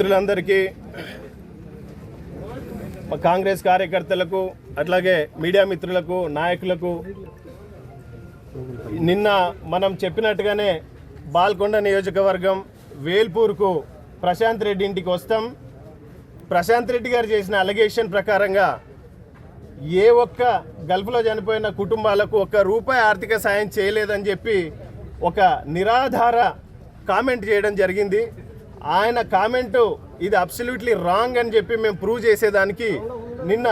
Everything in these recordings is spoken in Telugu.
మిత్రులందరికీ కాంగ్రెస్ కార్యకర్తలకు అట్లాగే మీడియా మిత్రులకు నాయకులకు నిన్న మనం చెప్పినట్టుగానే బాల్కొండ నియోజకవర్గం వేల్పూర్కు ప్రశాంత్ రెడ్డి ఇంటికి వస్తాం. ప్రశాంత్ రెడ్డి గారు చేసిన అలిగేషన్ ప్రకారంగా ఏ ఒక్క గల్ఫ్లో చనిపోయిన కుటుంబాలకు ఒక్క రూపాయి ఆర్థిక సాయం చేయలేదని చెప్పి ఒక నిరాధార కామెంట్ చేయడం జరిగింది. ఆయన కామెంటు ఇది అబ్సల్యూట్లీ రాంగ్ అని చెప్పి మేము ప్రూవ్ చేసేదానికి నిన్న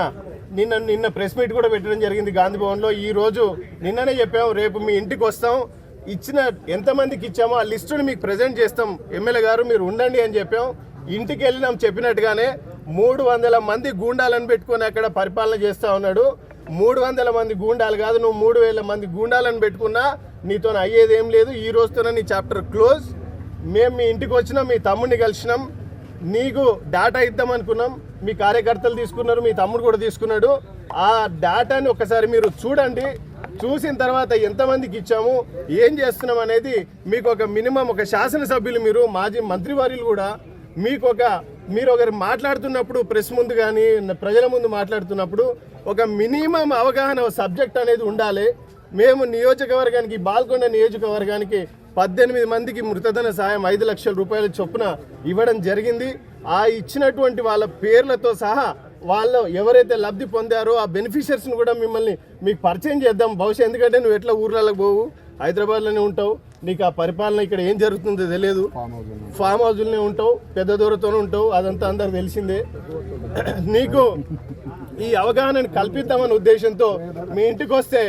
నిన్న నిన్న ప్రెస్ మీట్ కూడా పెట్టడం జరిగింది గాంధీ భవన్లో. ఈరోజు నిన్ననే చెప్పాము రేపు మీ ఇంటికి వస్తాం. ఇచ్చిన ఎంతమందికి ఇచ్చామో ఆ లిస్టుని మీకు ప్రజెంట్ చేస్తాం. ఎమ్మెల్యే గారు మీరు ఉండండి అని చెప్పాం. ఇంటికి వెళ్ళినాం చెప్పినట్టుగానే మూడు వందల మంది గూండాలను పెట్టుకొని అక్కడ పరిపాలన చేస్తూ ఉన్నాడు. మూడు వందల మంది గూండాలు కాదు నువ్వు మూడు వేల మంది గూండాలను పెట్టుకున్నా నీతో అయ్యేది ఏం లేదు. ఈ రోజుతోనే నీ చాప్టర్ క్లోజ్ మేము మీ ఇంటికి వచ్చినాం మీ తమ్ముడిని కలిసినాం. నీకు డేటా ఇద్దాం అనుకున్నాం. మీ కార్యకర్తలు తీసుకున్నారు మీ తమ్ముడు కూడా తీసుకున్నాడు. ఆ డేటాని ఒకసారి మీరు చూడండి. చూసిన తర్వాత ఎంతమందికి ఇచ్చాము ఏం చేస్తున్నాం అనేది మీకు ఒక మినిమం ఒక శాసనసభ్యులు మీరు మాజీ మంత్రివర్యులు కూడా మీకు ఒక మీరు ఒకరు మాట్లాడుతున్నప్పుడు ప్రెస్ ముందు కానీ ప్రజల ముందు మాట్లాడుతున్నప్పుడు ఒక మినిమం అవగాహన సబ్జెక్ట్ అనేది ఉండాలి. మేము నియోజకవర్గానికి బాల్కొండ నియోజకవర్గానికి పద్దెనిమిది మందికి మృతధన సాయం ఐదు లక్షల రూపాయల చొప్పున ఇవ్వడం జరిగింది. ఆ ఇచ్చినటువంటి వాళ్ళ పేర్లతో సహా వాళ్ళు ఎవరైతే లబ్ధి పొందారో ఆ బెనిఫిషియర్స్ని కూడా మిమ్మల్ని మీకు పరిచయం చేద్దాం. బహుశా ఎందుకంటే నువ్వు ఎట్లా ఊర్లలో పోవు హైదరాబాద్లోనే ఉంటావు నీకు ఆ పరిపాలన ఇక్కడ ఏం జరుగుతుందో తెలియదు. ఫామ్ హౌస్లోనే ఉంటావు పెద్ద దూరతోనే ఉంటావు అదంతా అందరికి తెలిసిందే. నీకు ఈ అవగాహనను కల్పిద్దామనే ఉద్దేశంతో మీ ఇంటికి వస్తే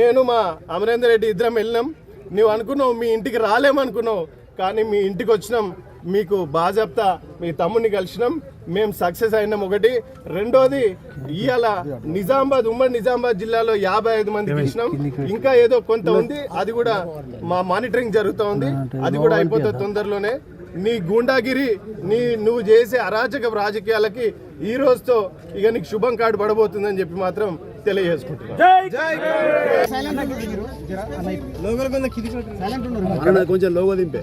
నేను మా అమరేందర్ రెడ్డి ఇద్దరం వెళ్ళినాం. నువ్వు అనుకున్నావు మీ ఇంటికి రాలేమనుకున్నావు కానీ మీ ఇంటికి వచ్చినాం. మీకు బాజాప్తా మీ తమ్ముడిని కలిసినాం. మేము సక్సెస్ అయినాం ఒకటి. రెండోది ఇవాళ నిజామాబాద్ ఉమ్మడి నిజామాబాద్ జిల్లాలో యాభై ఐదు మందికి ఇచ్చినాం. ఇంకా ఏదో కొంత ఉంది. అది కూడా మా మానిటరింగ్ జరుగుతూ ఉంది. అది కూడా అయిపోతుంది తొందరలోనే. నీ గూండాగిరి నీ నువ్వు చేసే అరాచక రాజకీయాలకి ఈ రోజుతో ఇక నీకు శుభం కార్డు పడబోతుందని చెప్పి మాత్రం తెలియజేసుకుంటున్నాను కొంచెం logo దింపే.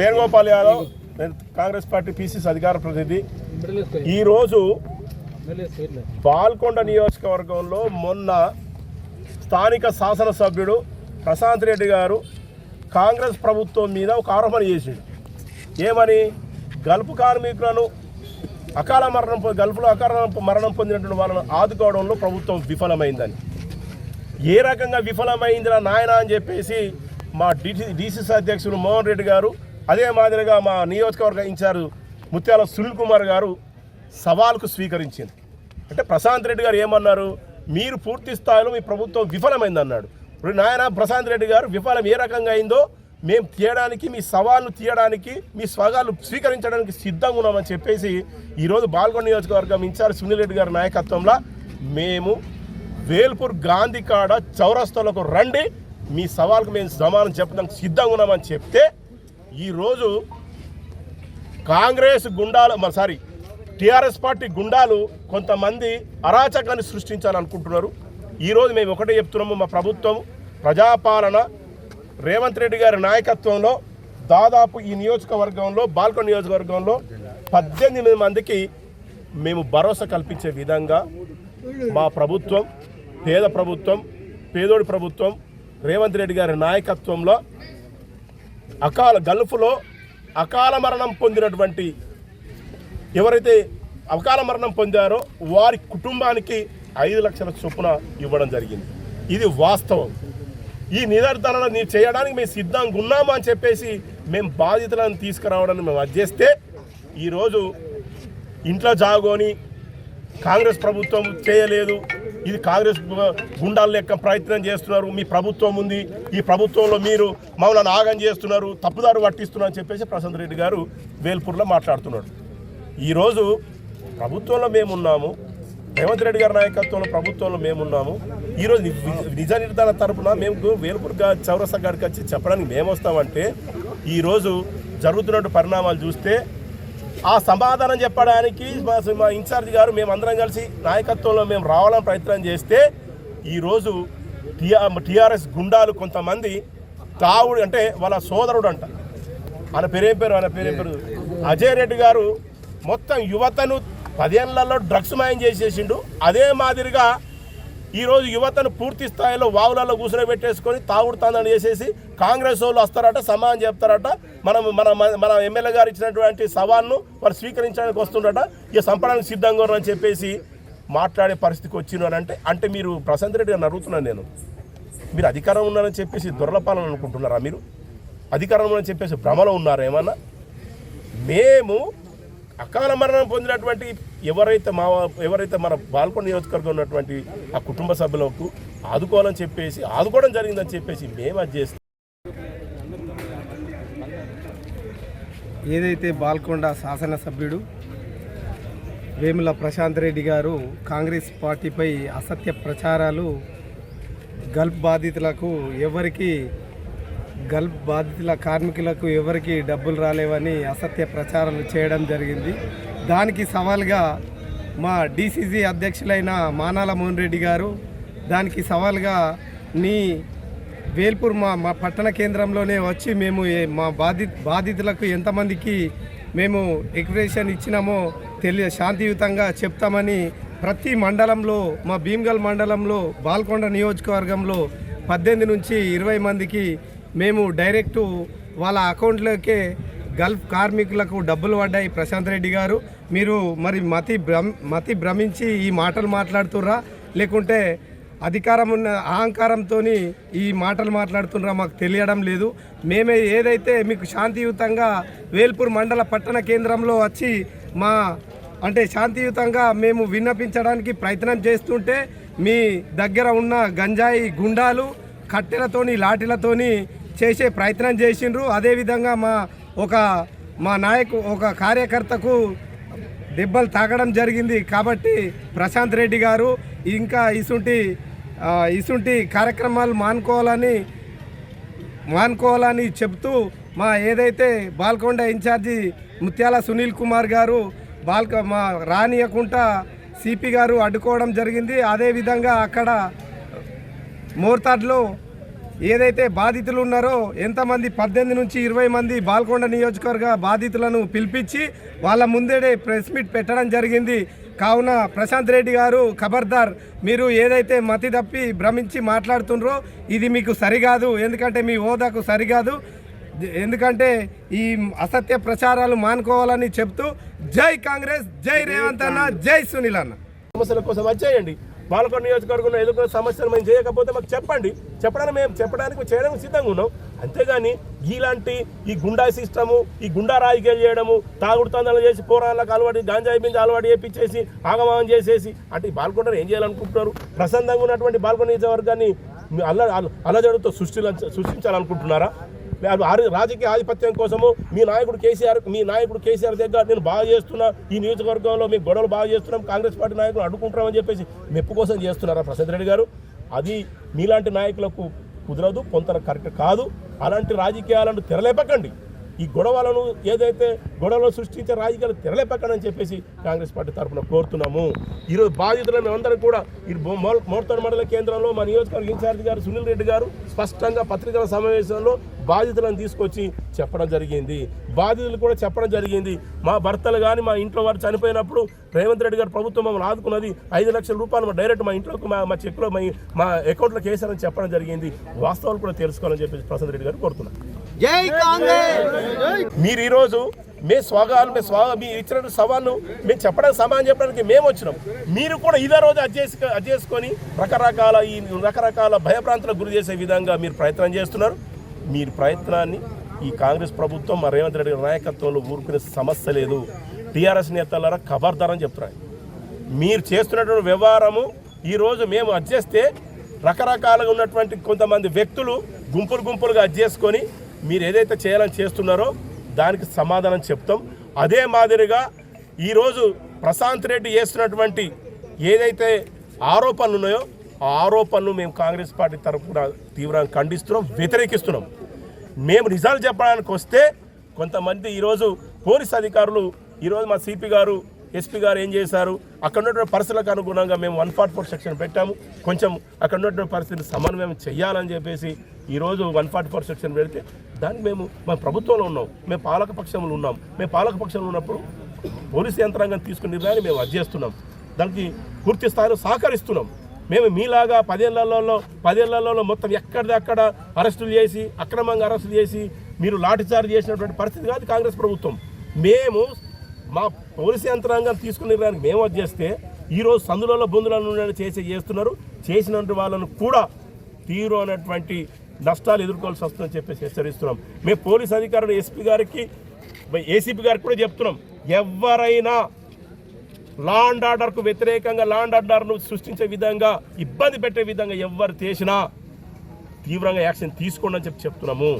Venugopal Yadav Congress party PCC అధికార ప్రతినిధి. ఈరోజు బాల్కొండ నియోజకవర్గంలో మొన్న స్థానిక శాసనసభ్యుడు ప్రశాంత్ రెడ్డి గారు కాంగ్రెస్ ప్రభుత్వం మీద ఒక ఆరోపణ చేసిండు. ఏమని? గల్ఫ్ కార్మికులను అకాల మరణం గల్ఫ్లో అకాల మరణం పొందినటువంటి వాళ్ళను ఆదుకోవడంలో ప్రభుత్వం విఫలమైందని. ఏ రకంగా విఫలమైందిరా నాయన అని చెప్పేసి మా డిసి డిసిసి అధ్యక్షులు మోహన్ రెడ్డి గారు అదే మాదిరిగా మా నియోజకవర్గ ఇన్ఛార్జ్ ముత్యాల సునీల్ కుమార్ గారు సవాల్కు స్వీకరించింది. అంటే ప్రశాంత్ రెడ్డి గారు ఏమన్నారు? మీరు పూర్తి స్థాయిలో మీ ప్రభుత్వం విఫలమైంది అన్నాడు ఇప్పుడు నాయన ప్రశాంత్ రెడ్డి గారు విఫలం ఏ రకంగా అయిందో మేము తీయడానికి మీ సవాళ్ళు తీయడానికి మీ స్వగాలు స్వీకరించడానికి సిద్ధంగా ఉన్నామని చెప్పేసి ఈరోజు బాల్గొండ నియోజకవర్గం ఇన్ఛార్జ్ సునీల్ రెడ్డి గారి నాయకత్వంలో మేము వేల్పూర్ గాంధీ కాడ చౌరస్తాలకు రండి. మీ సవాల్కు మేము సమానం చెప్పడానికి సిద్ధంగా ఉన్నామని చెప్తే ఈరోజు కాంగ్రెస్ గుండాలు మన సారీ టీఆర్ఎస్ పార్టీ గుండాలు కొంతమంది అరాచకాన్ని సృష్టించాలనుకుంటున్నారు. ఈరోజు మేము ఒకటే చెప్తున్నాము మా ప్రభుత్వం ప్రజాపాలన రేవంత్ రెడ్డి గారి నాయకత్వంలో దాదాపు ఈ నియోజకవర్గంలో బాల్కొండ నియోజకవర్గంలో పద్దెనిమిది మందికి మేము భరోసా కల్పించే విధంగా మా ప్రభుత్వం పేద ప్రభుత్వం పేదోడి ప్రభుత్వం రేవంత్ రెడ్డి గారి నాయకత్వంలో అకాల గల్ఫ్లో అకాల మరణం పొందినటువంటి ఎవరైతే అకాల మరణం పొందారో వారి కుటుంబానికి ఐదు లక్షల చొప్పున ఇవ్వడం జరిగింది. ఇది వాస్తవం. ఈ నిదర్శన మీరు చేయడానికి మేము సిద్ధంగా ఉన్నాము అని చెప్పేసి మేము బాధితులను తీసుకురావడానికి మేము అధ్యస్తే ఈరోజు ఇంట్లో జాగోని కాంగ్రెస్ ప్రభుత్వం చేయలేదు. ఇది కాంగ్రెస్ గుండాల లెక్క ప్రయత్నం చేస్తున్నారు. మీ ప్రభుత్వం ఉంది. ఈ ప్రభుత్వంలో మీరు మమ్మల్ని ఆగం చేస్తున్నారు. తప్పుదారు పట్టిస్తున్నారు అని చెప్పేసి ప్రశాంత్ రెడ్డి గారు వేల్పూర్లో మాట్లాడుతున్నారు ఈరోజు ప్రభుత్వంలో మేమున్నాము రేవంత్ రెడ్డి గారి నాయకత్వంలో ప్రభుత్వంలో మేమున్నాము ఈరోజు నిజ నిర్ధారణ తరపున మేము వేల్పూర్ చౌరసా గారికి వచ్చి చెప్పడానికి మేము వస్తామంటే ఈరోజు జరుగుతున్న పరిణామాలు చూస్తే ఆ సమాధానం చెప్పడానికి మా ఇన్ఛార్జ్ గారు మేము అందరం కలిసి నాయకత్వంలో మేము రావాలని ప్రయత్నం చేస్తే ఈరోజు టిఆర్ టిఆర్ఎస్ గుండాలు కొంతమంది తావుడు అంటే వాళ్ళ సోదరుడు అంట. ఆయన పేరేం పేరు? ఆయన పేరేం పేరు? అజయ్ రెడ్డి గారు మొత్తం యువతను పదేళ్ళలో డ్రగ్స్ మాయం చేసేసిండు. అదే మాదిరిగా ఈరోజు యువతను పూర్తి స్థాయిలో వావులలో కూసురబెట్టేసుకొని తాగుడుతాందని చేసేసి కాంగ్రెస్ వాళ్ళు వస్తారట సమానం చెప్తారట. మనం మన మన ఎమ్మెల్యే గారు ఇచ్చినటువంటి సవాల్ను వారు స్వీకరించడానికి వస్తుండట ఇక సంపడానికి సిద్ధంగా ఉన్నారని చెప్పేసి మాట్లాడే పరిస్థితికి వచ్చినారు అంటే అంటే మీరు ప్రశాంత్ రెడ్డి గారిని అడుగుతున్నాను నేను. మీరు అధికారం ఉన్నారని చెప్పేసి దుర్లపాలని అనుకుంటున్నారా మీరు? అధికారం ఉందని చెప్పేసి భ్రమలో ఉన్నారా ఏమన్నా? మేము అకాల మరణం పొందినటువంటి ఎవరైతే మా ఎవరైతే మన బాల్కొండ నియోజకవర్గం ఉన్నటువంటి ఆ కుటుంబ సభ్యులకు ఆదుకోవాలని చెప్పేసి ఆదుకోవడం జరిగిందని చెప్పేసి మేము అది చేస్తాం. ఏదైతే బాల్కొండ శాసనసభ్యుడు వేముల ప్రశాంత్ రెడ్డి గారు కాంగ్రెస్ పార్టీపై అసత్య ప్రచారాలు గల్ఫ్ బాధితులకు ఎవరికి గల్ఫ్ బాధితుల కార్మికులకు ఎవరికి డబ్బులు రాలేవని అసత్య ప్రచారాలు చేయడం జరిగింది. దానికి సవాల్గా మా డీసీసీ అధ్యక్షులైన మానాల మోహన్ రెడ్డి గారు దానికి సవాల్గా నీ వేల్పూర్ మా మా పట్టణ కేంద్రంలోనే వచ్చి మేము మా బాధి బాధితులకు ఎంతమందికి మేము ఎక్స్ప్రెషన్ ఇచ్చినామో తెలియ శాంతియుతంగా చెప్తామని ప్రతి మండలంలో మా భీమ్గల్ మండలంలో బాల్కొండ నియోజకవర్గంలో పద్దెనిమిది నుంచి ఇరవై మందికి మేము డైరెక్టు వాళ్ళ అకౌంట్లోకే గల్ఫ్ కార్మికులకు డబ్బులు పడ్డాయి ప్రశాంత్ రెడ్డి గారు. మీరు మరి మతి భ్రమ్ మతి భ్రమించి ఈ మాటలు మాట్లాడుతుర్రా? లేకుంటే అధికారం ఉన్న అహంకారంతో ఈ మాటలు మాట్లాడుతున్నారా మాకు తెలియడం లేదు. మేమే ఏదైతే మీకు శాంతియుతంగా వేల్పూర్ మండల పట్టణ కేంద్రంలో వచ్చి మా అంటే శాంతియుతంగా మేము విన్నపించడానికి ప్రయత్నం చేస్తుంటే మీ దగ్గర ఉన్న గంజాయి గుండాలు కట్టెలతోని లాఠీలతోని చేసే ప్రయత్నం చేసిండ్రు. అదేవిధంగా మా ఒక మా నాయకు ఒక కార్యకర్తకు దెబ్బలు తాగడం జరిగింది కాబట్టి ప్రశాంత్ రెడ్డి గారు ఇంకా ఇసుంటి ఇసుంటి కార్యక్రమాలు మానుకోవాలని మానుకోవాలని చెప్తూ మా ఏదైతే బాల్కొండ ఇన్ఛార్జి ముత్యాల సునీల్ కుమార్ గారు బాల్క మా రానియకుండా సిపి గారు అడ్డుకోవడం జరిగింది. అదేవిధంగా అక్కడ మోర్తాడ్లో ఏదైతే బాధితులు ఉన్నారో ఎంతమంది పద్దెనిమిది నుంచి ఇరవై మంది బాల్కొండ నియోజకవర్గ బాధితులను పిలిపించి వాళ్ళ ముందేడే ప్రెస్ మీట్ పెట్టడం జరిగింది. కావున ప్రశాంత్ రెడ్డి గారు ఖబర్దార్ మీరు ఏదైతే మతి తప్పి భ్రమించి మాట్లాడుతుండ్రో ఇది మీకు సరికాదు. ఎందుకంటే మీ హోదాకు సరికాదు. ఎందుకంటే ఈ అసత్య ప్రచారాలు మానుకోవాలని చెప్తూ జై కాంగ్రెస్ జై రేవంత్ అన్న జై సునీల్ అన్న. సమస్యల కోసం వచ్చేయండి. పాలకొండ నియోజకవర్గంలో ఎదుర్కొన్న సమస్యలు మేము చేయకపోతే మాకు చెప్పండి. చెప్పడానికి మేము చెప్పడానికి చేయడానికి సిద్ధంగా ఉన్నాం. అంతేగాని ఇలాంటి ఈ గుండా సిస్టము ఈ గుండా రాజకీయాలు చేయడము తాగుడుతందలు చేసి పోరాళ్ళకు అలవాటు గాంజాయి బింజ అలవాటు చేపించేసి ఆగమాగం చేసేసి అంటే ఈ బాల్కొండను ఏం చేయాలనుకుంటున్నారు? ప్రశాంతంగా ఉన్నటువంటి బాల్కొండ నియోజకవర్గాన్ని అల్ల అల్ల- అల్లజడుతో సృష్టి సృష్టించాలనుకుంటున్నారా? రాజకీయ ఆధిపత్యం కోసము మీ నాయకుడు కేసీఆర్ మీ నాయకుడు కేసీఆర్ దగ్గర నేను బాగా చేస్తున్నా. ఈ నియోజకవర్గంలో మీ గొడవలు బాగా చేస్తున్నాం. కాంగ్రెస్ పార్టీ నాయకులు అడ్డుకుంటున్నామని చెప్పేసి మెప్పు కోసం చేస్తున్నారా ప్రసాద్ రెడ్డి గారు? అది మీలాంటి నాయకులకు కుదరదు కొంత కరెక్ట్ కాదు. అలాంటి రాజకీయాలను తెరలేపకండి. ఈ గొడవలను ఏదైతే గొడవలు సృష్టించే రాజకీయాలు తెరలేపక్కడని చెప్పేసి కాంగ్రెస్ పార్టీ తరఫున కోరుతున్నాము. ఈరోజు బాధితులు మేమందరం కూడా ఈ మోర్తోడ్ మండల కేంద్రంలో మా నియోజకవర్గ ఇన్ఛార్జ్ గారు సునీల్ రెడ్డి గారు స్పష్టంగా పత్రికల సమావేశంలో బాధితులను తీసుకొచ్చి చెప్పడం జరిగింది. బాధితులు కూడా చెప్పడం జరిగింది. మా భర్తలు కానీ మా ఇంట్లో వారు చనిపోయినప్పుడు రేవంత్ రెడ్డి గారు ప్రభుత్వం మమ్మల్ని ఆదుకున్నది ఐదు లక్షల రూపాయలు డైరెక్ట్ మా ఇంట్లోకి మా మా చెక్లో మా మా అకౌంట్లోకి వేశారని చెప్పడం జరిగింది. వాస్తవాలు కూడా తెలుసుకోవాలని చెప్పేసి ప్రసాద్ రెడ్డి గారు కోరుతున్నాను జై కాంగ్రెస్! మీరు ఈరోజు మీ స్వాగాలు మీ స్వా మీ ఇచ్చిన సవాళ్ళు మేము చెప్పడానికి సమానం చెప్పడానికి మేము వచ్చినాం. మీరు కూడా ఇదే రోజు అది చేసి అది చేసుకొని రకరకాల ఈ రకరకాల భయప్రాంతాలకు గురి చేసే విధంగా మీరు ప్రయత్నం చేస్తున్నారు. మీరు ప్రయత్నాన్ని ఈ కాంగ్రెస్ ప్రభుత్వం మా రేవంత్ రెడ్డి గారి నాయకత్వంలో ఊరుకునే సమస్య లేదు. టీఆర్ఎస్ నేతలారా ఖబర్దారని చెప్తున్నాయి మీరు చేస్తున్నటువంటి వ్యవహారము ఈరోజు మేము అడ్జేస్తే రకరకాలుగా ఉన్నటువంటి కొంతమంది వ్యక్తులు గుంపులు గుంపులుగా అడ్జేసుకొని మీరు ఏదైతే చేయాలని చేస్తున్నారో దానికి సమాధానం చెప్తాం. అదే మాదిరిగా ఈరోజు ప్రశాంత్ రెడ్డి చేస్తున్నటువంటి ఏదైతే ఆరోపణలు ఉన్నాయో ఆ ఆరోపణలు మేము కాంగ్రెస్ పార్టీ తరఫున తీవ్రంగా ఖండిస్తున్నాం వ్యతిరేకిస్తున్నాం. మేము నిజాలు చెప్పడానికి వస్తే కొంతమంది ఈరోజు పోలీస్ అధికారులు ఈరోజు మా సిపి గారు ఎస్పీ గారు ఏం చేశారు? అక్కడ ఉన్నటువంటి పరిస్థితులకు అనుగుణంగా మేము వన్ ఫార్టీ ఫోర్ సెక్షన్ పెట్టాము. కొంచెం అక్కడ ఉన్నటువంటి పరిస్థితిని సమన్వయం చేయాలని చెప్పేసి ఈరోజు వన్ ఫార్టీ ఫోర్ సెక్షన్ పెడితే దానికి మేము మా ప్రభుత్వంలో ఉన్నాం. మేము పాలక పక్షంలో ఉన్నాం. మేము పాలక పక్షంలో ఉన్నప్పుడు పోలీసు యంత్రాంగం తీసుకున్న నిర్ణయాన్ని మేము అర్జేస్తున్నాం చేస్తున్నాం. దానికి పూర్తి స్థాయిలో సహకరిస్తున్నాం. మేము మీలాగా పదేళ్ళలో పదేళ్ళలో మొత్తం ఎక్కడిదక్కడ అరెస్టులు చేసి అక్రమంగా అరెస్టులు చేసి మీరు లాఠీచార్జ్ చేసినటువంటి పరిస్థితి కాదు కాంగ్రెస్ ప్రభుత్వం. మేము మా పోలీసు యంత్రాంగం తీసుకున్న దానికి మేము అది చేస్తే ఈరోజు సందులలో బొందులను చేసి చేస్తున్నారు. చేసినటువంటి వాళ్ళను కూడా తీరు అనేటువంటి నష్టాలు ఎదుర్కోవాల్సి వస్తుందని చెప్పేసి హెచ్చరిస్తున్నాం. మేము పోలీస్ అధికారులు ఎస్పీ గారికి ఏసీపీ గారికి కూడా చెప్తున్నాం. ఎవరైనా లా అండ్ ఆర్డర్కు వ్యతిరేకంగా లా అండ్ ఆర్డర్ను సృష్టించే విధంగా ఇబ్బంది పెట్టే విధంగా ఎవరు చేసినా తీవ్రంగా యాక్షన్ తీసుకోండి అని చెప్పి చెప్తున్నాము.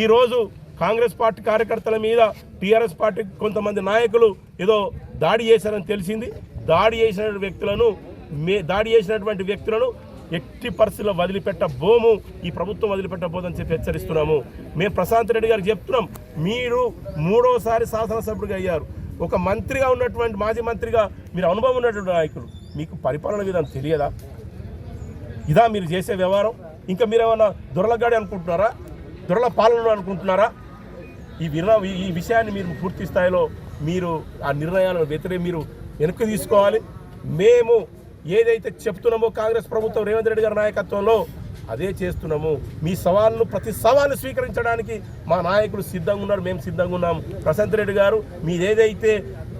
ఈరోజు కాంగ్రెస్ పార్టీ కార్యకర్తల మీద టీఆర్ఎస్ పార్టీ కొంతమంది నాయకులు ఏదో దాడి చేశారని తెలిసింది. దాడి చేసిన వ్యక్తులను మే దాడి చేసినటువంటి వ్యక్తులను ఎట్టి పరిస్థితుల్లో వదిలిపెట్టబోము ఈ ప్రభుత్వం వదిలిపెట్టబోదని చెప్పి హెచ్చరిస్తున్నాము. మేము ప్రశాంత్ రెడ్డి గారికి చెప్తున్నాం మీరు మూడోసారి శాసనసభ్యుడిగా అయ్యారు. ఒక మంత్రిగా ఉన్నటువంటి మాజీ మంత్రిగా మీరు అనుభవం ఉన్నటువంటి నాయకులు మీకు పరిపాలన విధానం తెలియదా? ఇదా మీరు చేసే వ్యవహారం. ఇంకా మీరు ఏమైనా దొరలగాడి అనుకుంటున్నారా? దొరల పాలన అనుకుంటున్నారా? ఈ విన ఈ విషయాన్ని మీరు పూర్తి స్థాయిలో మీరు ఆ నిర్ణయాలను వ్యతిరేక మీరు వెనక్కి తీసుకోవాలి. మేము ఏదైతే చెప్తున్నామో కాంగ్రెస్ ప్రభుత్వం రేవంత్ రెడ్డి గారి నాయకత్వంలో అదే చేస్తున్నాము. మీ సవాళ్ళను ప్రతి సవాళ్ళు స్వీకరించడానికి మా నాయకులు సిద్ధంగా ఉన్నారు. మేము సిద్ధంగా ఉన్నాము ప్రశాంత్ రెడ్డి గారు మీదేదైతే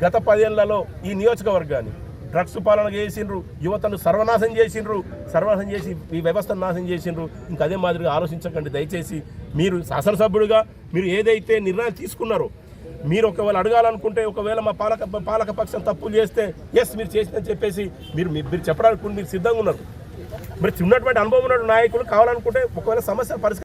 గత పదేళ్ళలో ఈ నియోజకవర్గాన్ని డ్రగ్స్ పాలన చేసిండ్రు యువతను సర్వనాశం చేసిండ్రు సర్వనాశం చేసి ఈ వ్యవస్థను నాశనం చేసిండ్రు. ఇంకా అదే మాదిరిగా ఆలోచించకండి దయచేసి మీరు శాసనసభ్యుడిగా మీరు ఏదైతే నిర్ణయం తీసుకున్నారో మీరు ఒకవేళ అడగాలనుకుంటే ఒకవేళ మా పాలక పాలక పక్షం తప్పులు చేస్తే ఎస్ మీరు చేసిందని చెప్పేసి మీరు మీరు చెప్పడానికి మీరు సిద్ధంగా ఉన్నారు. మరి ఉన్నటువంటి అనుభవం ఉన్న నాయకులు కావాలనుకుంటే ఒకవేళ సమస్య పరిష్కారం